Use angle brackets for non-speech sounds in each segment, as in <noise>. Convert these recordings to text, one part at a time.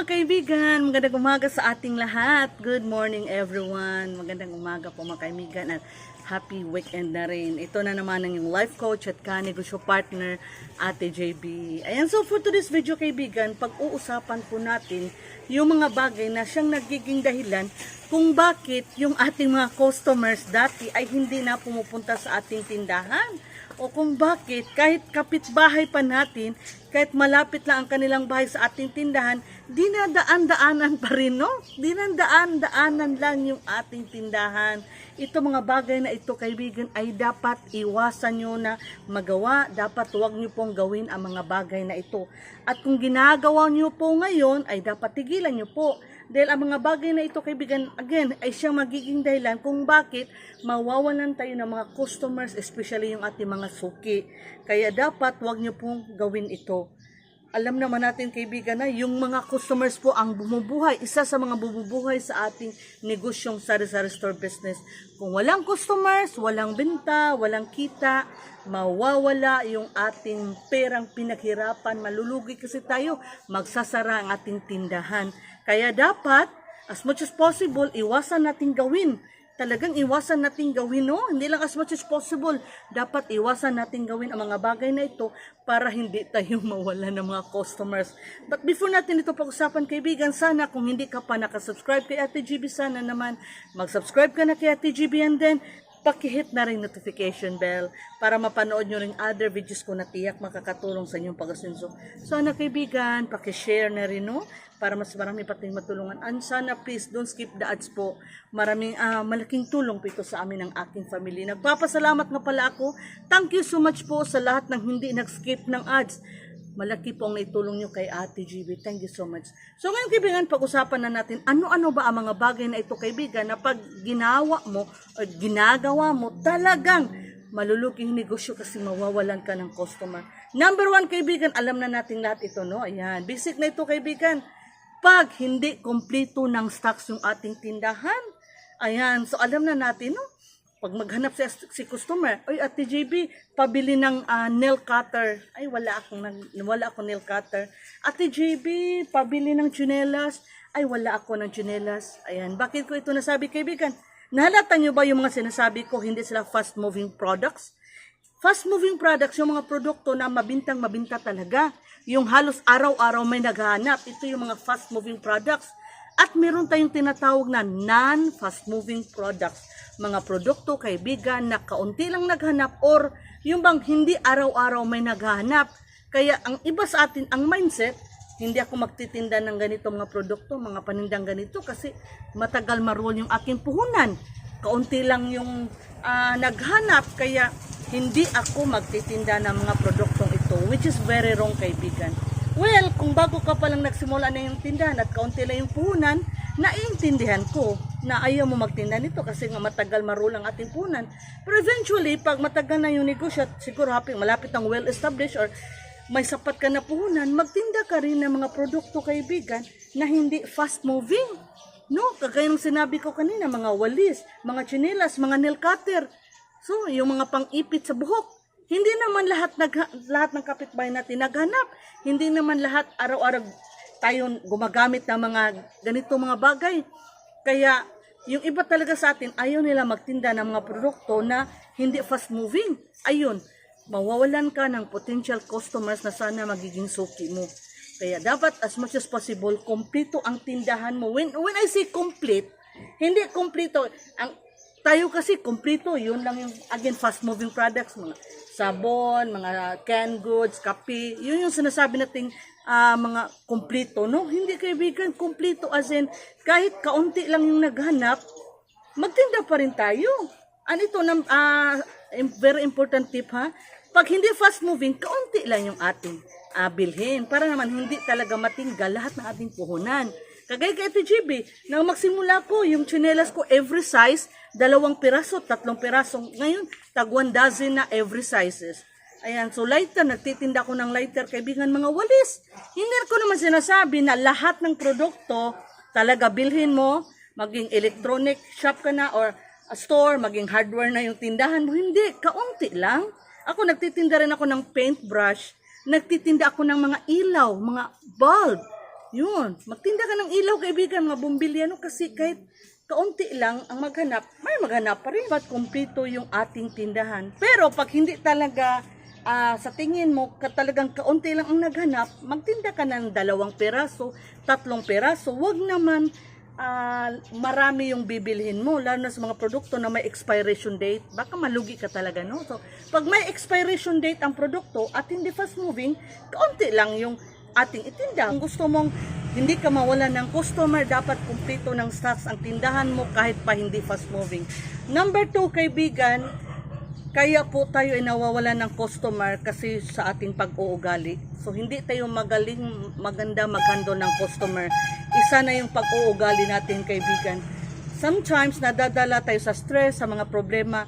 mga kaibigan, magandang umaga sa ating lahat. Good morning everyone. Magandang umaga po mga kaibigan at happy weekend na rin. Ito na naman ang yung life coach at kanegosyo partner, Ate JB. Ayan, so for today's video kaibigan, pag-uusapan po natin yung mga bagay na siyang nagiging dahilan kung bakit yung ating mga customers dati ay hindi na pumupunta sa ating tindahan o kung bakit kahit kapitbahay pa natin, kahit malapit lang ang kanilang bahay sa ating tindahan, dinadaan-daanan pa rin, no? Dinadaan-daanan lang yung ating tindahan. Ito mga bagay na ito, kaibigan, ay dapat iwasan nyo na magawa. Dapat huwag nyo pong gawin ang mga bagay na ito. At kung ginagawa nyo po ngayon, ay dapat tigilan nyo po. Dahil ang mga bagay na ito, kaibigan, again, ay siyang magiging dahilan kung bakit mawawalan tayo ng mga customers, especially yung ating mga suki. Kaya dapat wag nyo pong gawin ito. Alam naman natin, kaibigan, na yung mga customers po ang bumubuhay. Isa sa mga bumubuhay sa ating negosyong sari-sari store business. Kung walang customers, walang benta, walang kita, mawawala yung ating perang pinaghirapan. Malulugi kasi tayo, magsasara ang ating tindahan. Kaya dapat, as much as possible, iwasan natin gawin. Talagang iwasan natin gawin, no? Hindi lang as much as possible. Dapat iwasan natin gawin ang mga bagay na ito para hindi tayo <laughs> mawala ng mga customers. But before natin ito pag-usapan, kaibigan, sana kung hindi ka pa nakasubscribe kay Ate GB, sana naman mag-subscribe ka na kay Ate GB and then pakihit na rin notification bell para mapanood nyo rin other videos ko na tiyak makakatulong sa inyong pag-asunso. Sana kaibigan, pakishare na rin no? Para mas marami pa tayong matulungan. And sana please don't skip the ads po. Maraming ah, malaking tulong po ito sa amin ng aking family. Nagpapasalamat nga pala ako. Thank you so much po sa lahat ng hindi nag-skip ng ads. Malaki po ang naitulong nyo kay Ate GB. Thank you so much. So ngayon kaibigan, pag-usapan na natin, ano-ano ba ang mga bagay na ito kaibigan na pag ginawa mo o ginagawa mo, talagang maluluking negosyo kasi mawawalan ka ng customer. Number one kaibigan, alam na natin lahat ito, no? Ayan, basic na ito kaibigan. Pag hindi kompleto ng stocks yung ating tindahan, ayan, so alam na natin, no? Pag maghanap si, si customer, oy Ate JB, pabili ng ah, nail cutter. Ay, wala akong, nag- wala akong nail cutter. Ate JB, pabili ng tsinelas. Ay, wala ako ng tsinelas. Ayan, bakit ko ito nasabi, kaibigan? Nahalata nyo ba yung mga sinasabi ko, hindi sila fast-moving products? Fast-moving products, yung mga produkto na mabintang mabinta talaga. Yung halos araw-araw may naghahanap. Ito yung mga fast-moving products. At meron tayong tinatawag na non-fast-moving products. Mga produkto, kaibigan, na kaunti lang naghanap or yung bang hindi araw-araw may naghahanap. Kaya ang iba sa atin, ang mindset, hindi ako magtitinda ng ganito mga produkto, mga panindang ganito kasi matagal maroon yung aking puhunan. Kaunti lang yung ah, naghanap kaya hindi ako magtitinda ng mga produktong ito which is very wrong kaibigan. Well, kung bago ka pa lang nagsimula na yung tindahan at kaunti lang yung puhunan, naiintindihan ko na ayaw mo magtinda nito kasi nga matagal marulang ating puhunan. Pero eventually, pag matagal na yung negosyo at siguro happy, malapit ng well-established or may sapat ka na puhunan, magtinda ka rin ng mga produkto kaibigan na hindi fast moving. No, kagaya ng sinabi ko kanina, mga walis, mga chinelas, mga nail cutter. So, yung mga pang-ipit sa buhok. Hindi naman lahat nag lahat ng kapitbahay natin naghanap. Hindi naman lahat araw-araw tayo gumagamit ng mga ganito mga bagay. Kaya yung iba talaga sa atin ayaw nila magtinda ng mga produkto na hindi fast moving. Ayun, mawawalan ka ng potential customers na sana magiging suki mo. Kaya dapat as much as possible, kompleto ang tindahan mo. When, when I say complete, hindi kompleto. Ang, tayo kasi kompleto, yun lang yung, again, fast moving products, mga sabon, mga canned goods, kape, yun yung sinasabi nating ah, mga kompleto, no? Hindi kaibigan, kompleto as in, kahit kaunti lang yung naghanap, magtinda pa rin tayo. Ano ito, nam- ah, im- very important tip ha, pag hindi fast moving, kaunti lang yung ating ah, bilhin para naman hindi talaga matinggal lahat ng ating puhunan. Kagaya kay Ate GB, nang magsimula ko, yung chinelas ko every size, dalawang piraso, tatlong piraso. Ngayon, tag one dozen na every sizes. Ayan, so lighter, nagtitinda ko ng lighter, kaibigan mga walis. Hindi ko naman sinasabi na lahat ng produkto talaga bilhin mo, maging electronic shop ka na or a store, maging hardware na yung tindahan mo. Hindi, kaunti lang. Ako, nagtitinda rin ako ng paintbrush. Nagtitinda ako ng mga ilaw, mga bulb. Yun, magtinda ka ng ilaw kaibigan, mga bumbilya, no? Kasi kahit kaunti lang ang maghanap, may maghanap pa rin. Ba't kumpleto yung ating tindahan? Pero pag hindi talaga ah, sa tingin mo ka talagang kaunti lang ang naghanap, magtinda ka ng dalawang peraso, tatlong peraso, wag naman ah, marami yung bibilhin mo, lalo na sa mga produkto na may expiration date, baka malugi ka talaga, no? So, pag may expiration date ang produkto at hindi fast moving, kaunti lang yung ating itinda. Kung gusto mong hindi ka mawala ng customer, dapat kumpleto ng stocks ang tindahan mo kahit pa hindi fast moving. Number two, kaibigan, kaya po tayo ay nawawala ng customer kasi sa ating pag-uugali. So hindi tayo magaling, maganda maghandle ng customer. Isa na yung pag-uugali natin kaibigan. Sometimes nadadala tayo sa stress, sa mga problema.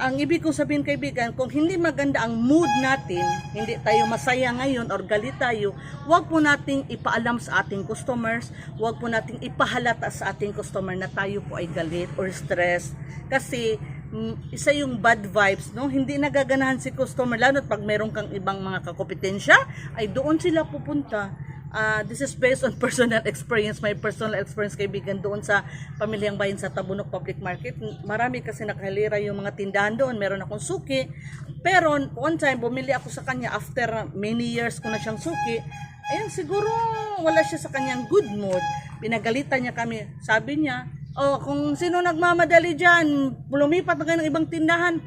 Ang ibig kong sabihin kaibigan, kung hindi maganda ang mood natin, hindi tayo masaya ngayon or galit tayo, huwag po nating ipaalam sa ating customers, huwag po nating ipahalata sa ating customer na tayo po ay galit or stress. Kasi mm, isa yung bad vibes, no? Hindi nagaganahan si customer, lalo pag meron kang ibang mga kakompetensya, ay doon sila pupunta. Ah, this is based on personal experience, my personal experience kaibigan doon sa Pamilyang Bayan sa Tabunok Public Market. Marami kasi nakahalira yung mga tindahan doon, meron akong suki. Pero one time, bumili ako sa kanya after many years ko na siyang suki. Ayun, siguro wala siya sa kanyang good mood. Pinagalitan niya kami. Sabi niya, oh, kung sino nagmamadali dyan, lumipat na kayo ng ibang tindahan.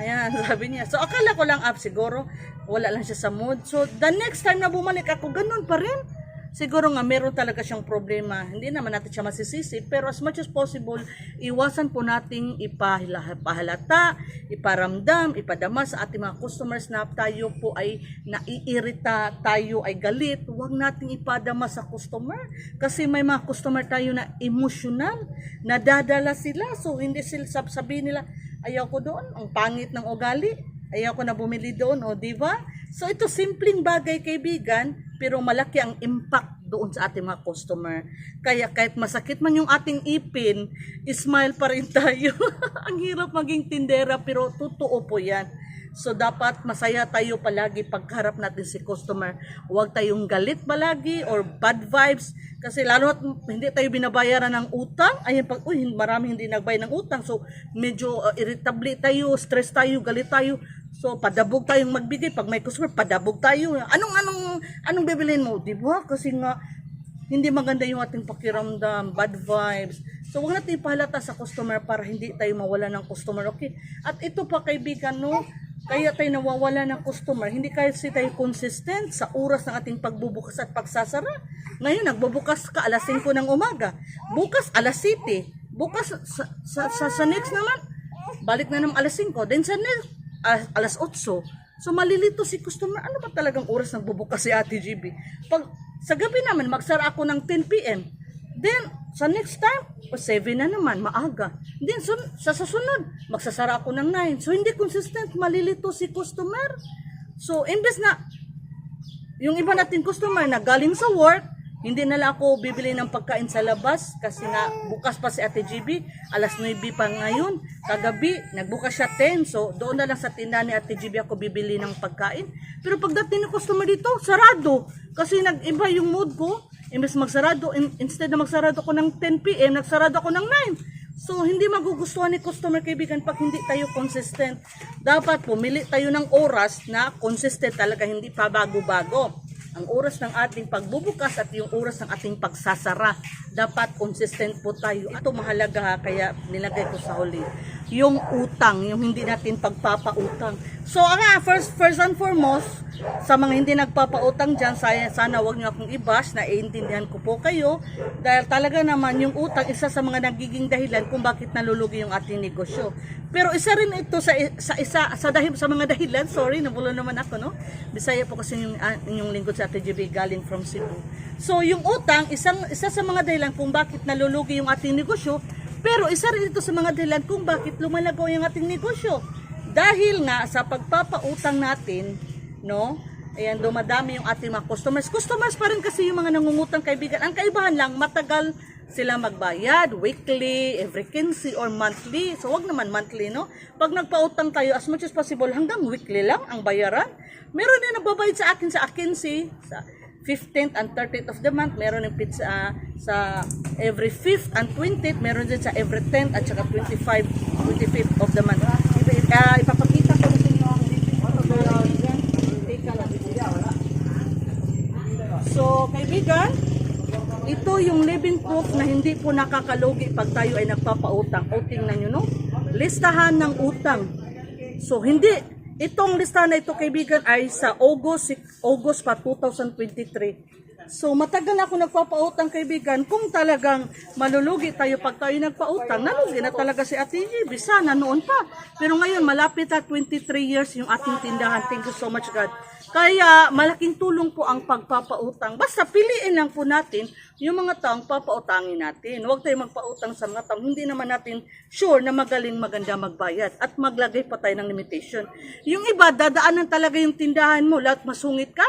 Ayan, <laughs> sabi niya. So, akala ko lang up siguro. Wala lang siya sa mood. So, the next time na bumalik ako, ganun pa rin. Siguro nga, meron talaga siyang problema. Hindi naman natin siya masisisi. Pero as much as possible, iwasan po nating ipahalata, iparamdam, ipadama sa ating mga customers na tayo po ay naiirita, tayo ay galit. Huwag nating ipadama sa customer. Kasi may mga customer tayo na emotional, nadadala sila. So, hindi sila sab- sabihin nila, ayaw ko doon, ang pangit ng ugali, ayaw ko na bumili doon, o di ba? So ito simpleng bagay kaibigan, pero malaki ang impact doon sa ating mga customer. Kaya kahit masakit man yung ating ipin, smile pa rin <laughs> tayo. ang hirap maging tindera, pero totoo po yan. So dapat masaya tayo palagi pagharap natin si customer. Huwag tayong galit palagi or bad vibes kasi lalo at hindi tayo binabayaran ng utang. Ayun pag uy, marami hindi nagbayad ng utang. So medyo uh, irritable tayo, stress tayo, galit tayo. So padabog tayong magbigay pag may customer, padabog tayo. Anong anong anong bibilin mo? Di ba? Kasi nga hindi maganda yung ating pakiramdam, bad vibes. So, huwag natin ipahalata sa customer para hindi tayo mawala ng customer, okay? At ito pa, kaibigan, no? Kaya tayo nawawala ng customer, hindi kasi tayo consistent sa oras ng ating pagbubukas at pagsasara. Ngayon, nagbubukas ka alas 5 ng umaga. Bukas, alas 7. Bukas, sa, sa, sa, sa next naman, balik na ng alas 5. Then sa next, ah, alas 8. So malilito si customer, ano ba talagang oras ng bubukas si Ate GB? Pag sa gabi naman, magsara ako ng 10 p.m. Then, sa next time, o 7 na naman, maaga. Then, sun, sa susunod, magsasara ako ng 9. So, hindi consistent, malilito si customer. So, imbes na, yung iba nating customer na galing sa work, hindi na lang ako bibili ng pagkain sa labas kasi nga bukas pa si Ate GB, alas 9 pa ngayon. Kagabi, nagbukas siya 10. So, doon na lang sa tindahan ni Ate GB ako bibili ng pagkain. Pero pagdating ng customer dito, sarado. Kasi nag-iba yung mood ko. Imbes magsarado, in- instead na magsarado ko ng 10 p.m., nagsarado ako ng 9. So, hindi magugustuhan ni customer kaibigan pag hindi tayo consistent. Dapat pumili tayo ng oras na consistent talaga, hindi pa bago-bago. Ang oras ng ating pagbubukas at yung oras ng ating pagsasara. Dapat consistent po tayo. Ito mahalaga ha, kaya nilagay ko sa huli. Yung utang, yung hindi natin pagpapautang. So, nga, first, first and foremost, sa mga hindi nagpapautang dyan, sana, sana wag niyo akong i-bash, naiintindihan ko po kayo. Dahil talaga naman, yung utang, isa sa mga nagiging dahilan kung bakit nalulugi yung ating negosyo. Pero isa rin ito sa, sa isa sa dahil sa mga dahilan, sorry, nabulo naman ako, no? Bisaya po kasi yung, ah, yung lingkod sa Ate GB galing from Cebu. So, yung utang, isang, isa sa mga dahilan kung bakit nalulugi yung ating negosyo, pero isa rin ito sa mga dahilan kung bakit lumalago yung ating negosyo. Dahil nga sa pagpapautang natin, no? Ayan, dumadami yung ating mga customers. Customers pa rin kasi yung mga nangungutang kaibigan. Ang kaibahan lang, matagal sila magbayad, weekly, every 15 or monthly. So, wag naman monthly, no? Pag nagpautang tayo, as much as possible, hanggang weekly lang ang bayaran. Meron din nagbabayad sa akin sa akin si sa 15th and 30th of the month, meron ng pizza ah, sa every 5th and 20th, meron din sa every 10th at saka 25, 25th of the month. Ah, ipapakita ko sa inyo ang. So, kaibigan, ito yung living proof na hindi po nakakalugi pag tayo ay nagpapautang. O tingnan nyo, no? Listahan ng utang. So, hindi, itong listahan na ito, kaibigan, ay sa August, August pa 2023. So, matagal na ako nagpapautang, kaibigan. Kung talagang malulugi tayo pag tayo nagpautang, nalugi na talaga si Ate Ivy. Sana noon pa. Pero ngayon, malapit na 23 years yung ating tindahan. Thank you so much, God. Kaya malaking tulong po ang pagpapautang. Basta piliin lang po natin yung mga taong papautangin natin. Huwag tayo magpautang sa mga taong hindi naman natin sure na magaling maganda magbayad at maglagay pa tayo ng limitation. Yung iba, dadaanan talaga yung tindahan mo, lahat masungit ka,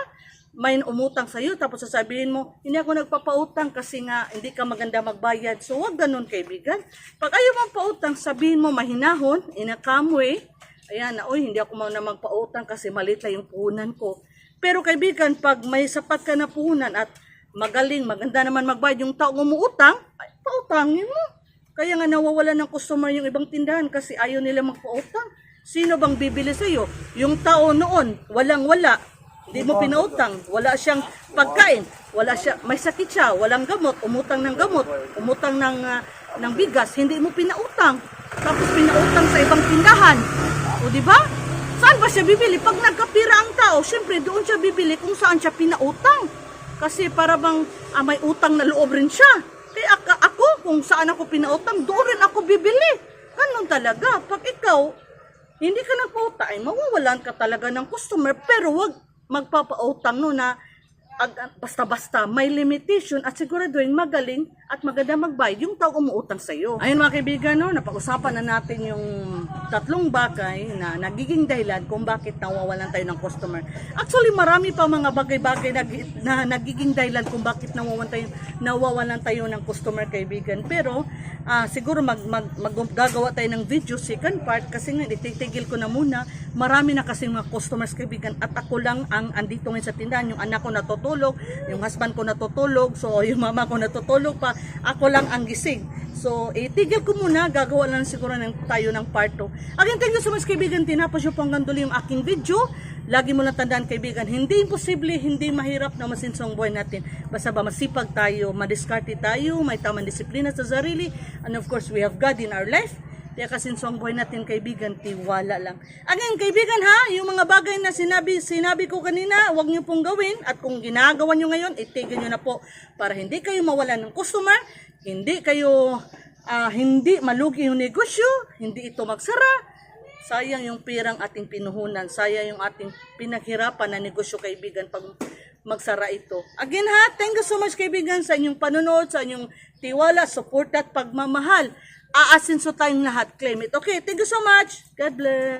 may umutang sa iyo tapos sasabihin mo, hindi ako nagpapautang kasi nga hindi ka maganda magbayad. So wag ganun kaibigan. Pag ayaw mong pautang, sabihin mo mahinahon, in a calm way, ayan na, uy, hindi ako na magpautang kasi maliit lang yung puhunan ko. Pero kaibigan, pag may sapat ka na puhunan at magaling, maganda naman magbayad yung taong umuutang, ay, pautangin mo. Kaya nga nawawala ng customer yung ibang tindahan kasi ayaw nila magpautang. Sino bang bibili sa iyo? Yung tao noon, walang-wala, hindi mo pinautang, wala siyang pagkain, wala siya, may sakit siya, walang gamot, umutang ng gamot, umutang ng, ah, ng bigas, hindi mo pinautang. Tapos pinautang sa ibang tindahan. O di ba? Saan ba siya bibili? Pag nagkapira ang tao, syempre doon siya bibili kung saan siya pinautang. Kasi para bang ah, may utang na loob rin siya. Kaya ak- ako, kung saan ako pinautang, doon rin ako bibili. Ganun talaga. Pag ikaw, hindi ka nagpauta, ay mawawalan ka talaga ng customer. Pero wag magpapautang no na ag- basta-basta may limitation at siguraduhin magaling at maganda magbayad yung tao umuutang sa iyo. Ayun mga kaibigan, no, napag-usapan na natin yung tatlong bagay na nagiging dahilan kung bakit nawawalan tayo ng customer. Actually, marami pa mga bagay-bagay na, na nagiging dahilan kung bakit nawawalan tayo, nawawalan tayo ng customer kaibigan. Pero ah, siguro mag, mag, mag- tayo ng video second part kasi nga ititigil ko na muna. Marami na kasi mga customers kaibigan at ako lang ang andito ngayon sa tindahan. Yung anak ko natutulog, yung husband ko natutulog, so yung mama ko natutulog pa, ako lang ang gising. So, itigil ko muna, gagawa lang siguro ng, tayo ng part 2. Again, thank you so much kaibigan, tinapos yung pang ganduli yung aking video. Lagi mo lang tandaan kaibigan, hindi imposible, hindi mahirap na masinsong buhay natin. Basta ba masipag tayo, madiskarte tayo, may tamang disiplina sa sarili, and of course, we have God in our life. Kaya kasi ang buhay natin kaibigan, tiwala lang. Again, kaibigan ha, yung mga bagay na sinabi, sinabi ko kanina, huwag niyo pong gawin. At kung ginagawa niyo ngayon, itigil niyo na po para hindi kayo mawalan ng customer, hindi kayo, ah, hindi malugi yung negosyo, hindi ito magsara. Sayang yung pirang ating pinuhunan, sayang yung ating pinaghirapan na negosyo kaibigan pag magsara ito. Again ha, thank you so much kaibigan sa inyong panonood, sa inyong tiwala, support at pagmamahal. Aasinso tayong lahat, claim it. Okay, thank you so much. God bless.